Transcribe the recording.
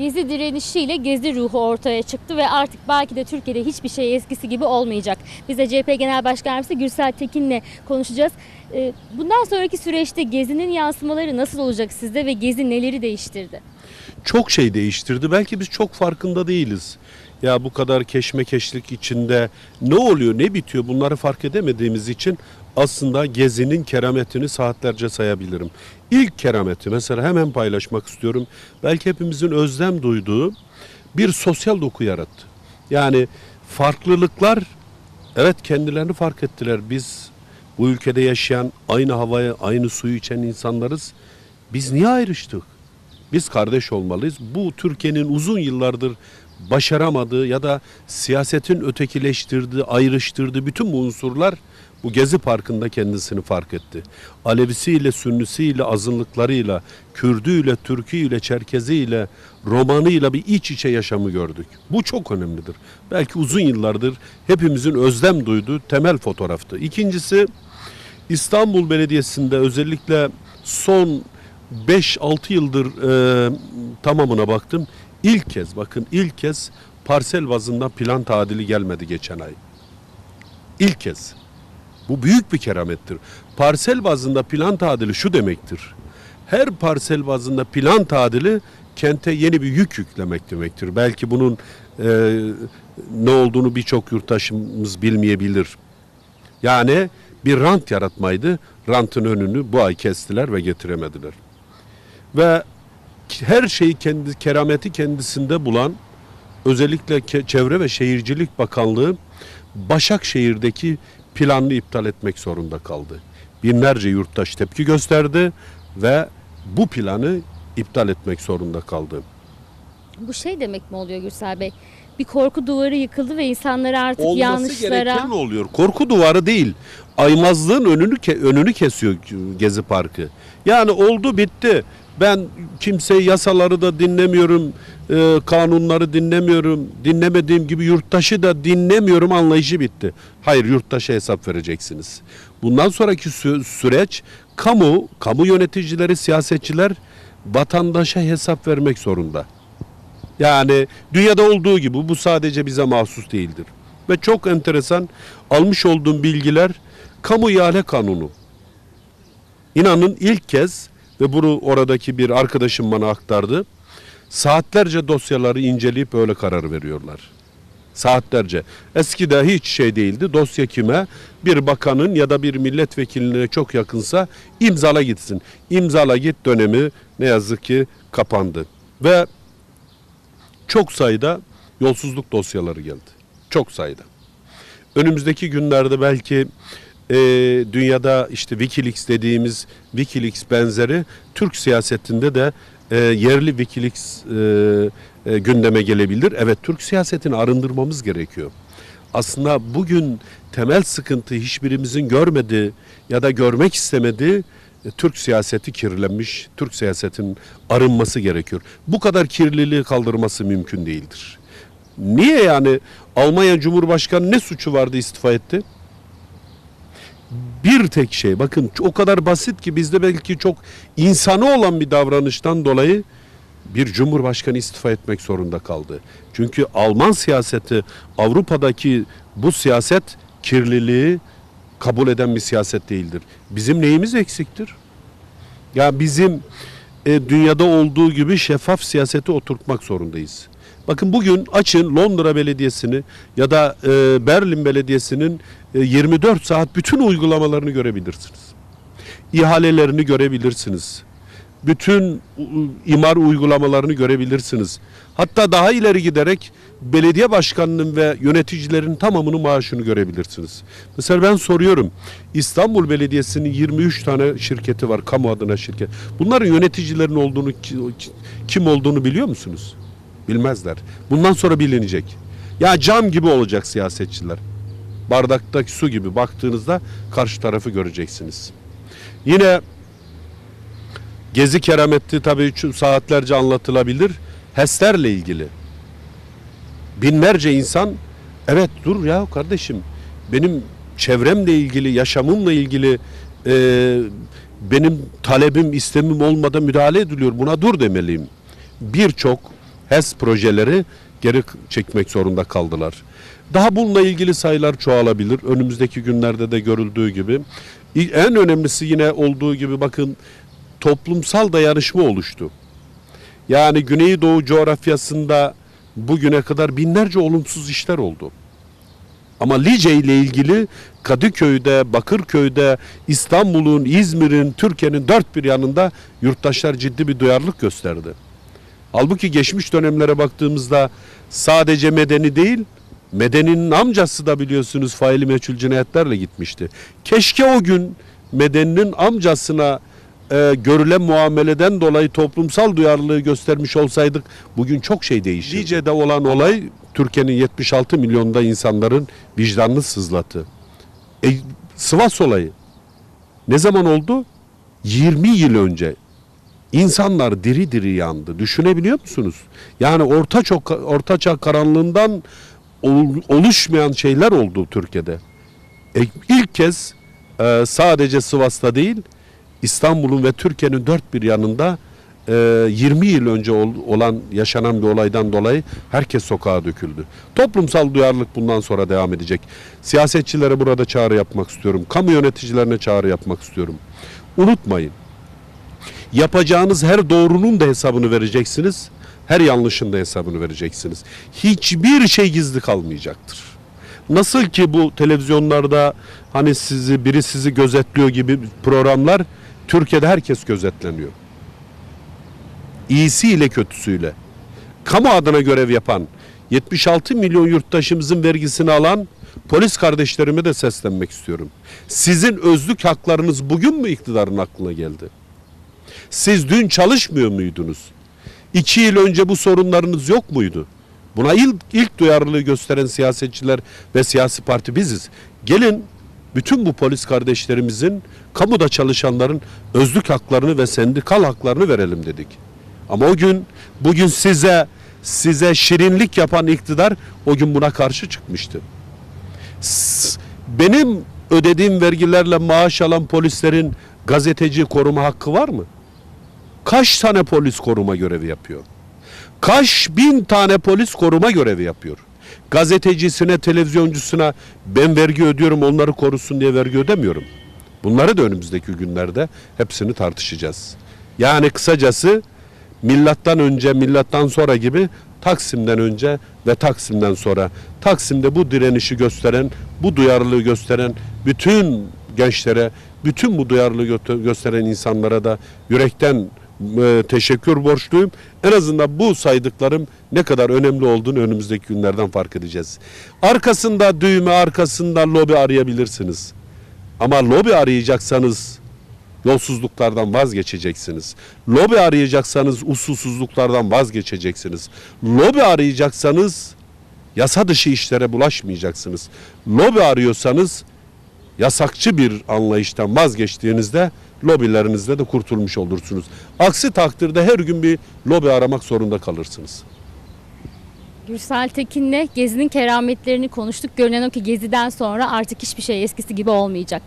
Gezi direnişiyle gezi ruhu ortaya çıktı ve artık belki de Türkiye'de hiçbir şey eskisi gibi olmayacak. Biz de CHP Genel Başkan Yardımcısı Gürsel Tekin'le konuşacağız. Ee, Bundan sonraki süreçte gezinin yansımaları nasıl olacak sizde ve gezi neleri değiştirdi? çok şey değiştirdi. Belki biz çok farkında değiliz. Ya bu kadar keşmekeşlik içinde ne oluyor, ne bitiyor bunları fark edemediğimiz için aslında gezinin kerametini saatlerce sayabilirim. İlk kerameti mesela hemen paylaşmak istiyorum. Belki hepimizin özlem duyduğu bir sosyal doku yarattı. Yani farklılıklar evet kendilerini fark ettiler. Biz bu ülkede yaşayan aynı havayı, aynı suyu içen insanlarız. Biz niye ayrıştık? Biz kardeş olmalıyız. Bu Türkiye'nin uzun yıllardır başaramadığı ya da siyasetin ötekileştirdiği, ayrıştırdığı bütün bu unsurlar bu Gezi Parkı'nda kendisini fark etti. Alevisiyle, Sünnisiyle, azınlıklarıyla, Kürdüyle, Türküyle, Çerkeziyle, Romanıyla bir iç içe yaşamı gördük. Bu çok önemlidir. Belki uzun yıllardır hepimizin özlem duyduğu temel fotoğraftı. İkincisi İstanbul Belediyesi'nde özellikle son 5-6 yıldır e, tamamına baktım. İlk kez bakın ilk kez parsel bazında plan tadili gelmedi geçen ay. İlk kez. Bu büyük bir keramettir. Parsel bazında plan tadili şu demektir. Her parsel bazında plan tadili kente yeni bir yük yüklemek demektir. Belki bunun e, ne olduğunu birçok yurttaşımız bilmeyebilir. Yani bir rant yaratmaydı. Rantın önünü bu ay kestiler ve getiremediler. Ve her şeyi kendi kerameti kendisinde bulan özellikle Çevre ve Şehircilik Bakanlığı Başakşehir'deki planını iptal etmek zorunda kaldı. Binlerce yurttaş tepki gösterdi ve bu planı iptal etmek zorunda kaldı. Bu şey demek mi oluyor Gürsel Bey? Bir korku duvarı yıkıldı ve insanlar artık Olması yanlışlara... gereken oluyor. Korku duvarı değil. Aymazlığın önünü ke- önünü kesiyor Gezi Parkı. Yani oldu bitti. Ben kimseyi yasaları da dinlemiyorum, e, kanunları dinlemiyorum, dinlemediğim gibi yurttaşı da dinlemiyorum anlayışı bitti. Hayır yurttaşa hesap vereceksiniz. Bundan sonraki sü- süreç kamu, kamu yöneticileri, siyasetçiler vatandaşa hesap vermek zorunda. Yani dünyada olduğu gibi bu sadece bize mahsus değildir. Ve çok enteresan almış olduğum bilgiler kamu ihale kanunu. İnanın ilk kez ve bunu oradaki bir arkadaşım bana aktardı. Saatlerce dosyaları inceleyip öyle karar veriyorlar. Saatlerce. Eskide hiç şey değildi. Dosya kime? Bir bakanın ya da bir milletvekiline çok yakınsa imzala gitsin. İmzala git dönemi ne yazık ki kapandı. Ve çok sayıda yolsuzluk dosyaları geldi. Çok sayıda. Önümüzdeki günlerde belki e, dünyada işte Wikileaks dediğimiz Wikileaks benzeri Türk siyasetinde de e, yerli Wikileaks e, e, gündeme gelebilir. Evet Türk siyasetini arındırmamız gerekiyor. Aslında bugün temel sıkıntı hiçbirimizin görmediği ya da görmek istemediği e, Türk siyaseti kirlenmiş, Türk siyasetinin arınması gerekiyor. Bu kadar kirliliği kaldırması mümkün değildir. Niye yani Almanya Cumhurbaşkanı ne suçu vardı istifa etti? Bir tek şey bakın o kadar basit ki bizde belki çok insanı olan bir davranıştan dolayı bir cumhurbaşkanı istifa etmek zorunda kaldı. Çünkü Alman siyaseti Avrupa'daki bu siyaset kirliliği kabul eden bir siyaset değildir. Bizim neyimiz eksiktir? Ya bizim e, dünyada olduğu gibi şeffaf siyaseti oturtmak zorundayız. Bakın bugün açın Londra Belediyesi'ni ya da e, Berlin Belediyesi'nin e, 24 saat bütün uygulamalarını görebilirsiniz. İhalelerini görebilirsiniz. Bütün imar uygulamalarını görebilirsiniz. Hatta daha ileri giderek belediye başkanının ve yöneticilerin tamamının maaşını görebilirsiniz. Mesela ben soruyorum İstanbul Belediyesi'nin 23 tane şirketi var kamu adına şirket. Bunların yöneticilerin olduğunu ki- kim olduğunu biliyor musunuz? Bilmezler. Bundan sonra bilinecek. Ya cam gibi olacak siyasetçiler. Bardaktaki su gibi baktığınızda karşı tarafı göreceksiniz. Yine Gezi kerameti tabii saatlerce anlatılabilir. HES'lerle ilgili. Binlerce insan evet dur ya kardeşim benim çevremle ilgili, yaşamımla ilgili e, benim talebim, istemim olmadan müdahale ediliyor. Buna dur demeliyim. Birçok HES projeleri geri çekmek zorunda kaldılar. Daha bununla ilgili sayılar çoğalabilir. Önümüzdeki günlerde de görüldüğü gibi. En önemlisi yine olduğu gibi bakın toplumsal dayanışma oluştu. Yani Güneydoğu coğrafyasında bugüne kadar binlerce olumsuz işler oldu. Ama Lice ile ilgili Kadıköy'de, Bakırköy'de, İstanbul'un, İzmir'in, Türkiye'nin dört bir yanında yurttaşlar ciddi bir duyarlılık gösterdi. Halbuki geçmiş dönemlere baktığımızda sadece medeni değil, Medeni'nin amcası da biliyorsunuz faili meçhul cinayetlerle gitmişti. Keşke o gün Medeni'nin amcasına e, görülen muameleden dolayı toplumsal duyarlılığı göstermiş olsaydık bugün çok şey değişirdi. Lice'de olan olay Türkiye'nin 76 milyonda insanların vicdanını sızlattı. E, Sivas olayı ne zaman oldu? 20 yıl önce. İnsanlar diri diri yandı. Düşünebiliyor musunuz? Yani orta çok ortaçağ karanlığından ol- oluşmayan şeyler oldu Türkiye'de. E, ilk kez e, sadece Sivas'ta değil İstanbul'un ve Türkiye'nin dört bir yanında e, 20 yıl önce ol- olan yaşanan bir olaydan dolayı herkes sokağa döküldü. Toplumsal duyarlılık bundan sonra devam edecek. Siyasetçilere burada çağrı yapmak istiyorum. Kamu yöneticilerine çağrı yapmak istiyorum. Unutmayın. Yapacağınız her doğrunun da hesabını vereceksiniz. Her yanlışın da hesabını vereceksiniz. Hiçbir şey gizli kalmayacaktır. Nasıl ki bu televizyonlarda hani sizi biri sizi gözetliyor gibi programlar Türkiye'de herkes gözetleniyor. İyisiyle kötüsüyle. Kamu adına görev yapan 76 milyon yurttaşımızın vergisini alan polis kardeşlerime de seslenmek istiyorum. Sizin özlük haklarınız bugün mü iktidarın aklına geldi? Siz dün çalışmıyor muydunuz? İki yıl önce bu sorunlarınız yok muydu? Buna ilk, ilk duyarlılığı gösteren siyasetçiler ve siyasi parti biziz. Gelin bütün bu polis kardeşlerimizin, kamuda çalışanların özlük haklarını ve sendikal haklarını verelim dedik. Ama o gün, bugün size size şirinlik yapan iktidar o gün buna karşı çıkmıştı. Benim ödediğim vergilerle maaş alan polislerin gazeteci koruma hakkı var mı? Kaç tane polis koruma görevi yapıyor? Kaç bin tane polis koruma görevi yapıyor? Gazetecisine, televizyoncusuna ben vergi ödüyorum onları korusun diye vergi ödemiyorum. Bunları da önümüzdeki günlerde hepsini tartışacağız. Yani kısacası millattan önce, millattan sonra gibi Taksim'den önce ve Taksim'den sonra Taksim'de bu direnişi gösteren, bu duyarlılığı gösteren bütün gençlere, bütün bu duyarlılığı gö- gösteren insanlara da yürekten e, teşekkür borçluyum. En azından bu saydıklarım ne kadar önemli olduğunu önümüzdeki günlerden fark edeceğiz. Arkasında düğme, arkasında lobi arayabilirsiniz. Ama lobi arayacaksanız yolsuzluklardan vazgeçeceksiniz. Lobi arayacaksanız usulsüzlüklerden vazgeçeceksiniz. Lobi arayacaksanız yasa dışı işlere bulaşmayacaksınız. Lobi arıyorsanız yasakçı bir anlayıştan vazgeçtiğinizde lobilerinizde de kurtulmuş olursunuz. Aksi takdirde her gün bir lobi aramak zorunda kalırsınız. Gürsel Tekin'le Gezi'nin kerametlerini konuştuk. Görünen o ki Gezi'den sonra artık hiçbir şey eskisi gibi olmayacak.